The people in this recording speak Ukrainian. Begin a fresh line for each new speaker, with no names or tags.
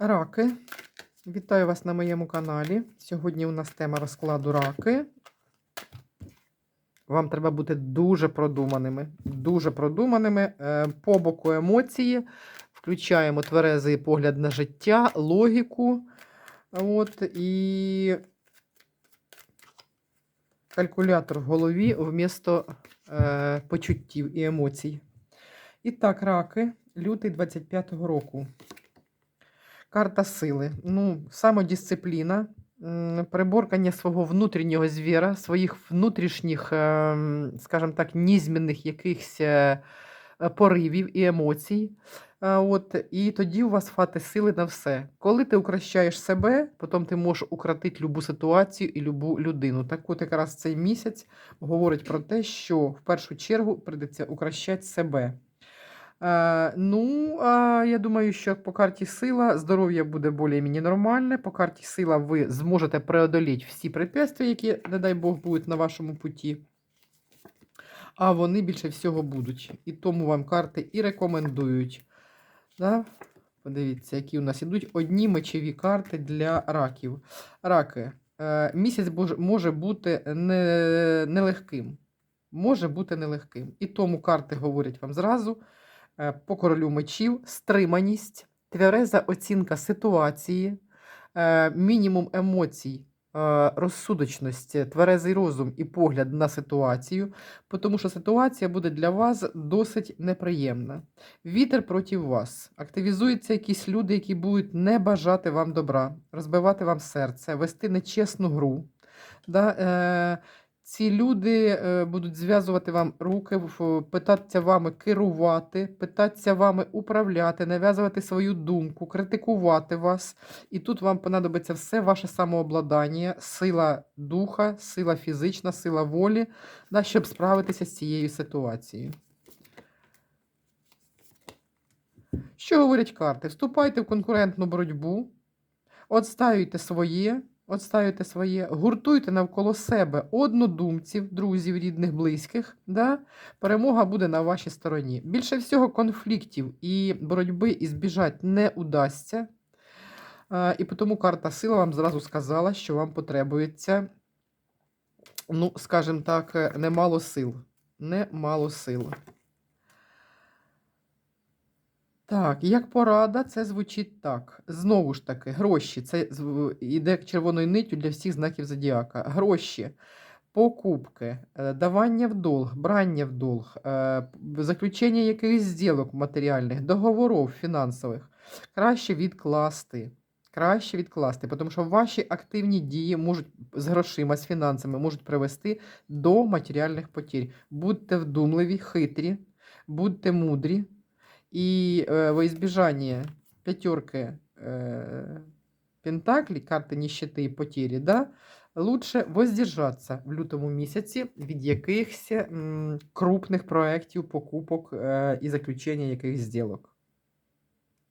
Раки. Вітаю вас на моєму каналі. Сьогодні у нас тема розкладу раки. Вам треба бути дуже продуманими. Дуже продуманими. Е, По боку емоції. Включаємо тверезий погляд на життя, логіку. От, і калькулятор в голові вмісто е, почуттів і емоцій. І так, раки, лютий 25-го року. Карта сили. Ну, самодисципліна, приборкання свого внутрішнього звіра, своїх внутрішніх, ем, скажімо так, нізмінних якихось е, е, поривів і емоцій. Е, От, і тоді у вас хватить сили на все. Коли ти укращаєш себе, потім ти можеш укротити любу ситуацію і любу людину. Так от якраз цей місяць говорить про те, що в першу чергу прийдеться укращати себе. Е, ну, я думаю, що по карті сила здоров'я буде більш-менш нормальне. По карті сила ви зможете преодоліти всі препятствия, які, не дай Бог, будуть на вашому путі. А вони більше всього будуть. І тому вам карти і рекомендують. Да? Подивіться, які у нас ідуть одні мечові карти для раків. Раки. Е, місяць може бути не- нелегким. Може бути нелегким. І тому карти говорять вам зразу по королю мечів, стриманість, твереза оцінка ситуації, е, мінімум емоцій, е, розсудочність, тверезий розум і погляд на ситуацію, тому що ситуація буде для вас досить неприємна. Вітер проти вас. Активізуються якісь люди, які будуть не бажати вам добра, розбивати вам серце, вести нечесну гру. Да? Е, ці люди е, будуть зв'язувати вам руки, питатися вами керувати, питатися вами управляти, нав'язувати свою думку, критикувати вас. І тут вам понадобиться все ваше самообладання, сила духа, сила фізична, сила волі, да, щоб справитися з цією ситуацією. Що говорять карти? Вступайте в конкурентну боротьбу, отстаюйте своє, отстаюйте своє, гуртуйте навколо себе однодумців, друзів, рідних, близьких. Да? Перемога буде на вашій стороні. Більше всього, конфліктів і боротьби і збіжать не удасться. І тому карта сила вам зразу сказала, що вам потребується, ну, скажімо так, немало сил. Немало сил. Так, як порада, це звучить так. Знову ж таки, гроші. Це іде червоною ниттю для всіх знаків зодіака. Гроші, покупки, е, давання в долг, брання в долг, е, заключення якихось зділок матеріальних, договорів фінансових. Краще відкласти. Краще відкласти, тому що ваші активні дії можуть з грошима, з фінансами можуть привести до матеріальних потір. Будьте вдумливі, хитрі, будьте мудрі. И э, во избежание пятерки э, пентаклей, карти нищети і потери, да, лучше воздержатися в лютому місяці від якихось м, крупних проєктів, покупок е, і заключення якихось зділок.